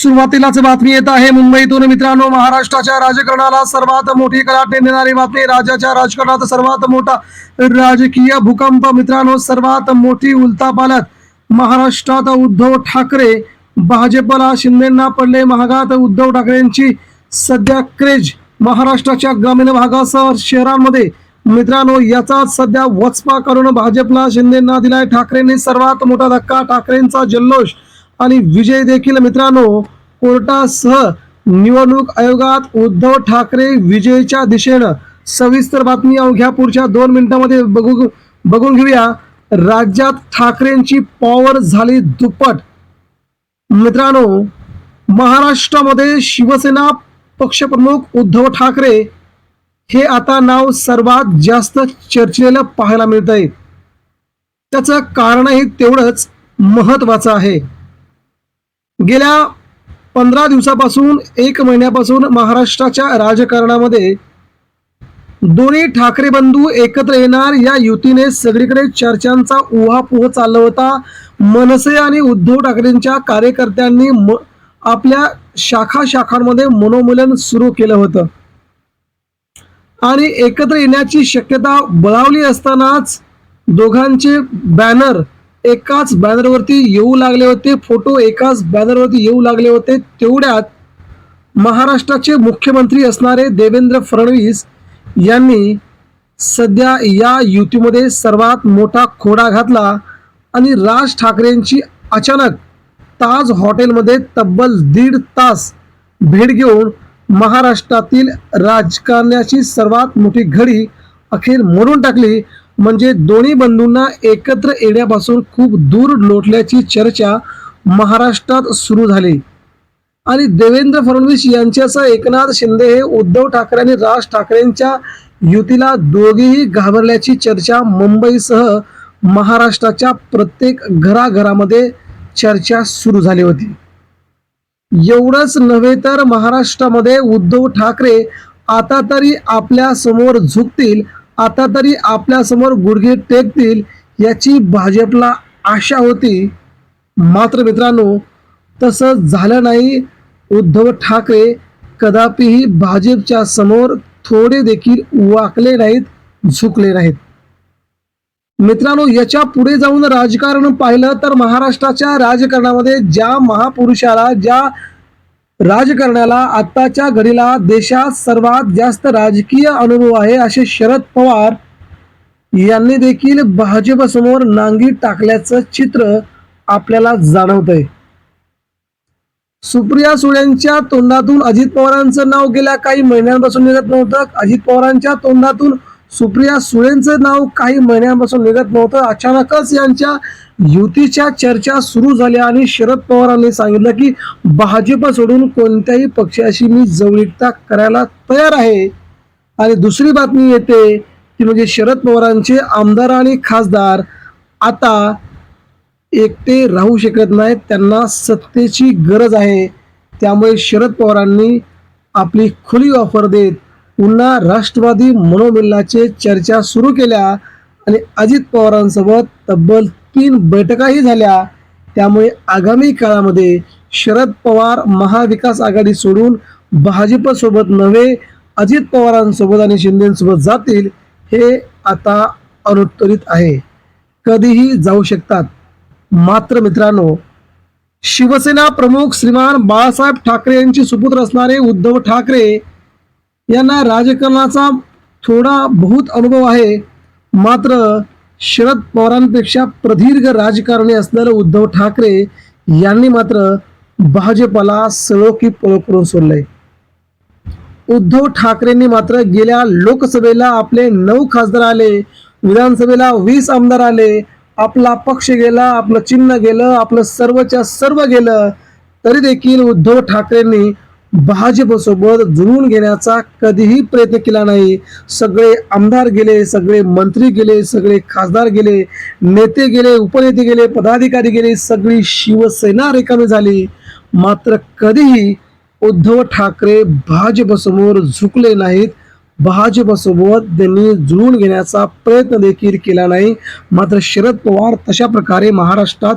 सुरुवातीलाच बातमी येत आहे मुंबईतून मित्रांनो महाराष्ट्राच्या राजकारणाला सर्वात मोठी कलाटणी देणारी बातमी राज्याच्या राजकारणात सर्वात मोठा राजकीय भूकंप मित्रांनो सर्वात मोठी उलथापालट महाराष्ट्रात उद्धव ठाकरे भाजपला शिंदेना पडले महागात उद्धव ठाकरेंची सध्या क्रेज महाराष्ट्राच्या ग्रामीण भागासह शहरांमध्ये मित्रांनो याचा सध्या वचपा करून भाजपला शिंदेना दिलाय ठाकरेंनी सर्वात मोठा धक्का ठाकरेंचा जल्लोष आणि विजय देखील मित्रांनो कोर्टासह निवडणूक आयोगात उद्धव ठाकरे विजयच्या दिशेनं सविस्तर बातमी अवघ्या पुढच्या दोन मिनिटांमध्ये बघू बघून घेऊया. राज्यात ठाकरेंची पॉवर झाली दुप्पट. मित्रांनो महाराष्ट्रामध्ये शिवसेना पक्षप्रमुख उद्धव ठाकरे हे आता नाव सर्वात जास्त चर्चेला पाहायला मिळत आहे त्याचं कारणही तेवढंच महत्वाचं आहे. गेल्या पंधरा दिवसापासून एक महिन्यापासून महाराष्ट्राच्या राजकारणामध्ये दोन्ही ठाकरे बंधू एकत्र येणार. या युतीने सगळीकडे चर्चांचा उहापोह चालला होता मनसे आणि उद्धव ठाकरेंच्या कार्यकर्त्यांनी म आपल्या शाखा शाखांमध्ये मनोमूलन सुरू केलं होतं. आणि एकत्र येण्याची शक्यता बळावली असतानाच दोघांचे बॅनर एकाच बॅनरवरती येऊ लागले होते फोटो एकाच बॅनरवरती येऊ लागले होते. तेवढ्यात महाराष्ट्राचे मुख्यमंत्री असणारे देवेंद्र फडणवीस यांनी सध्या या युतीमध्ये सर्वात मोठा खोडा घातला आणि राज ठाकरेंची अचानक ताज हॉटेलमध्ये तब्बल दीड तास भेट घेऊन महाराष्ट्रातील राजकारणाची सर्वात मोठी घडी अखेर मोडून टाकली. म्हणजे दोन्ही बंधूंना एकत्र येण्यापासून खूप दूर लोटल्याची चर्चा महाराष्ट्रात सुरू झाली. आणि देवेंद्र फडणवीस यांच्यासह एकनाथ शिंदे हे उद्धव ठाकरे आणि राज ठाकरेंच्या युतीला दोघेही घाबरल्याची चर्चा मुंबईसह महाराष्ट्राच्या प्रत्येक घराघरामध्ये चर्चा सुरू झाली होती. एवढंच नव्हे तर महाराष्ट्रामध्ये उद्धव ठाकरे आता तरी आपल्यासमोर झुकतील आता तरी आपल्यासमोर गुडघे टेकतील याची भाजपला आशा होती. मात्र मित्रांनो तसं झालं नाही. उद्धव ठाकरे कदापिही भाजपच्या समोर थोडे देखील वाकले नाहीत झुकले नाहीत. मित्रांनो याच्यापुढे जाऊन राजकारण पाहिलं तर महाराष्ट्राच्या राजकारणामध्ये ज्या महापुरुषाला ज्या राजकारणाला आत्ताच्या घडीला देशात सर्वात जास्त राजकीय अनुभव आहे असे शरद पवार यांनी देखील भाजपसमोर नांगी टाकल्याचं चित्र आपल्याला जाणवत आहे सुप्रिया सुळेंच्या तोंडातून अजित पवारांचं नाव गेल्या काही महिन्यांपासून निघत नव्हतं. अजित पवारांच्या तोंडातून सुप्रिया सुळेंचं नाव काही महिन्यांपासून निघत नव्हतं. अचानकच यांच्या युतीच्या चर्चा सुरू झाल्या आणि शरद पवारांनी सांगितलं की भाजप सोडून कोणत्याही पक्षाशी मी जवळीकता करायला तयार आहे. आणि दुसरी बातमी येते ती म्हणजे शरद पवारांचे आमदार आणि खासदार आता एकटे राहू शकत नाहीत. त्यांना सत्तेची गरज आहे. त्यामुळे शरद पवारांनी आपली खुली ऑफर देत पुन्हा राष्ट्रवादी मनोमिल्लाचे चर्चा सुरू केल्या आणि अजित पवारांसोबत तब्बल तीन बैठकाही झाल्या. त्यामुळे आगामी काळामध्ये शरद पवार महाविकास आघाडी सोडून भाजपसोबत नव्हे अजित पवारांसोबत आणि शिंदेसोबत जातील हे आता अनुत्तरित आहे. कधीही जाऊ शकतात. मात्र मित्रांनो शिवसेना प्रमुख श्रीमान बाळासाहेब ठाकरे यांचे सुपुत्र असणारे उद्धव ठाकरे यांना राजकारणाचा थोडा बहुत अनुभव आहे. मात्र शरद पवारांपेक्षा प्रदीर्घ राजकारणी असलेलं उद्धव ठाकरे यांनी मात्र भाजपला सळो पळ करून सोडलंय. उद्धव ठाकरेंनी मात्र गेल्या लोकसभेला आपले नऊ खासदार आले विधानसभेला वीस आमदार आले आपला पक्ष गेला आपलं चिन्ह गेलं आपलं सर्वच्या सर्व गेलं तरी देखील उद्धव ठाकरेंनी भाजपसोबत जुळून घेण्याचा कधीही प्रयत्न केला नाही. सगळे आमदार गेले सगळे मंत्री गेले सगळे खासदार गेले नेते गेले उपनेते गेले पदाधिकारी गेले सगळी शिवसेना रिकामी झाली. मात्र कधीही उद्धव ठाकरे भाजपसमोर झुकले नाहीत. भाजपसोबत त्यांनी जुळून घेण्याचा प्रयत्न देखील केला नाही. मात्र शरद पवार तशा प्रकारे महाराष्ट्रात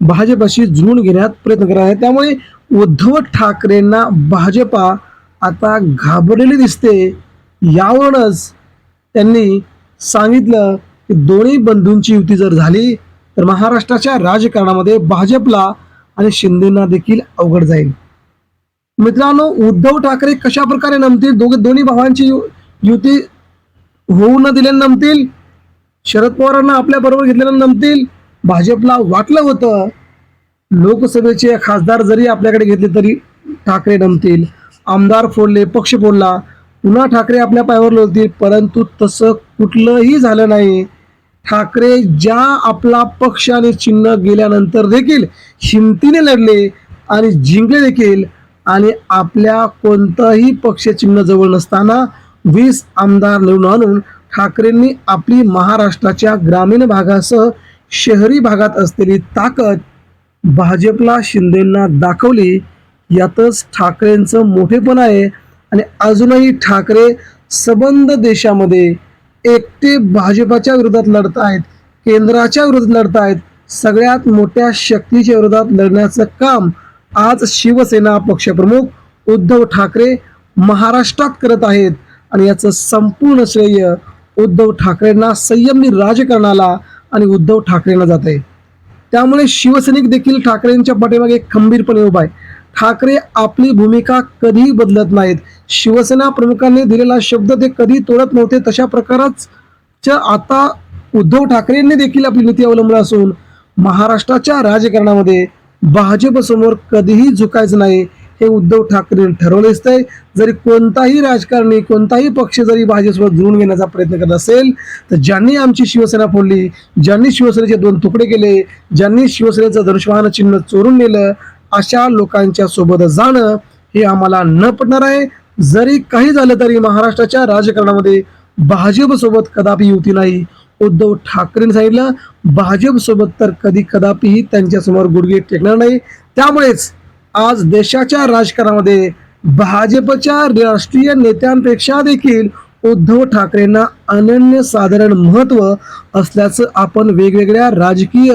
भाजपशी जुळून घेण्यात प्रयत्न करत आहे त्यामुळे उद्धव ठाकरेंना भाजपा आता घाबरलेली दिसते यावरूनच त्यांनी सांगितलं की दोन्ही बंधूंची युती जर झाली तर महाराष्ट्राच्या राजकारणामध्ये भाजपला आणि शिंदेना देखील अवघड जाईल. मित्रांनो उद्धव ठाकरे कशा प्रकारे नमतील? दोघे दोन्ही भावांची युती होऊ न दिल्यानं नमतील? शरद पवारांना आपल्या बरोबर घेतल्यानं नमतील? भाजपला वाटलं होतं लोकसभेचे खासदार जरी आपल्याकडे घेतले तरी ठाकरे नमतील. आमदार फोडले पक्ष फोडला पुन्हा ठाकरे आपल्या पायावर लोळतील परंतु तसं कुठलंही झालं नाही. ठाकरे ज्या आपला पक्ष आणि चिन्ह गेल्यानंतर देखील हिमतीने लढले आणि जिंकले देखील आणि आपल्या कोणतंही पक्ष चिन्ह जवळ नसताना वीस आमदार निवडून आणून ठाकरेंनी आपली महाराष्ट्राच्या ग्रामीण भागासह शहरी भागात असलेली ताकद भाजपला शिंदेंना दाखवली यातच ठाकरेंचं मोठेपण आहे आणि अजूनही ठाकरे सबंध देशामध्ये एकटे भाजपाच्या विरोधात लढत आहेत केंद्राच्या विरोधात लढत आहेत सगळ्यात मोठ्या शक्तीच्या विरोधात लढण्याचं काम आज शिवसेना पक्षप्रमुख उद्धव ठाकरे महाराष्ट्रात करत आहेत आणि याचं संपूर्ण श्रेय उद्धव ठाकरेंना संयमी राजकारणाला आणि उद्धव ठाकरेंना जात आहे त्यामुळे शिवसैनिक देखील ठाकरेंच्या पाठीमागे खंबीरपणे उभा आहे. ठाकरे आपली भूमिका कधीही बदलत नाहीत. शिवसेना प्रमुखांनी दिलेला शब्द ते कधी तोडत नव्हते तशा प्रकारच आता उद्धव ठाकरेंनी देखील आपली नीती अवलंबली असून महाराष्ट्राच्या राजकारणामध्ये भाजपसमोर कधीही झुकायचं नाही. हे उद्धव ठाकरे ठरवलेच आहे जरी कोणताही राजकारणी कोणताही पक्ष जरी भाजपसोबत जुळून घेण्याचा प्रयत्न करत असेल तर ज्यांनी आमची शिवसेना फोडली ज्यांनी शिवसेनेचे दोन तुकडे केले ज्यांनी शिवसेनेचं धनुष्यवाहन चिन्ह चोरून नेलं अशा लोकांच्या सोबत जाणं हे आम्हाला न पटणार आहे. जरी काही झालं तरी महाराष्ट्राच्या राजकारणामध्ये भाजपसोबत कदापि युती नाही. उद्धव ठाकरेंनी सांगितलं भाजपसोबत तर कधी कदापिही त्यांच्यासमोर गुडघे टेकणार नाही. त्यामुळेच आज देशाच्या राजकारणामध्ये भाजपच्या राष्ट्रीय नेत्यांपेक्षा देखील उद्धव ठाकरेंना अनन्य साधारण महत्त्व असल्याचं आपण वेगवेगळ्या राजकीय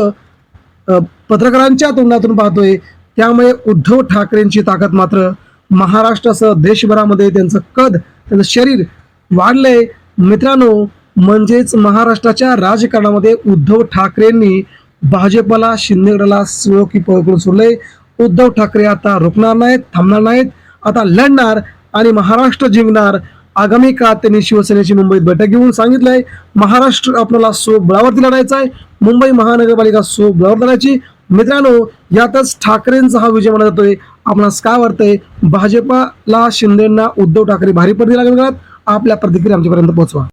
पत्रकारांच्या तोंडातून पाहतोय. त्यामुळे उद्धव ठाकरेंची ताकद मात्र महाराष्ट्रासह देशभरामध्ये त्यांचं कद त्यांचं शरीर वाढलंय. मित्रांनो म्हणजेच महाराष्ट्राच्या राजकारणामध्ये उद्धव ठाकरेंनी भाजपला शिंदेगडाला सुळो की सोडलंय. उद्धव ठाकरे आता रुकणार नाहीत थांबणार नाहीत. आता लढणार आणि महाराष्ट्र जिंकणार. आगामी काळात त्यांनी शिवसेनेची मुंबईत बैठक घेऊन सांगितलंय महाराष्ट्र आपल्याला सो बळावरती लढायचा आहे मुंबई महानगरपालिका सो बळावर लढायची. मित्रांनो यातच ठाकरेंचा हा विजय मानला जातोय. आपणास काय वाटतंय? भाजपला शिंदेना उद्धव ठाकरे भारी पडदी लागणार आपल्या प्रतिक्रिया आमच्यापर्यंत पोहोचवा.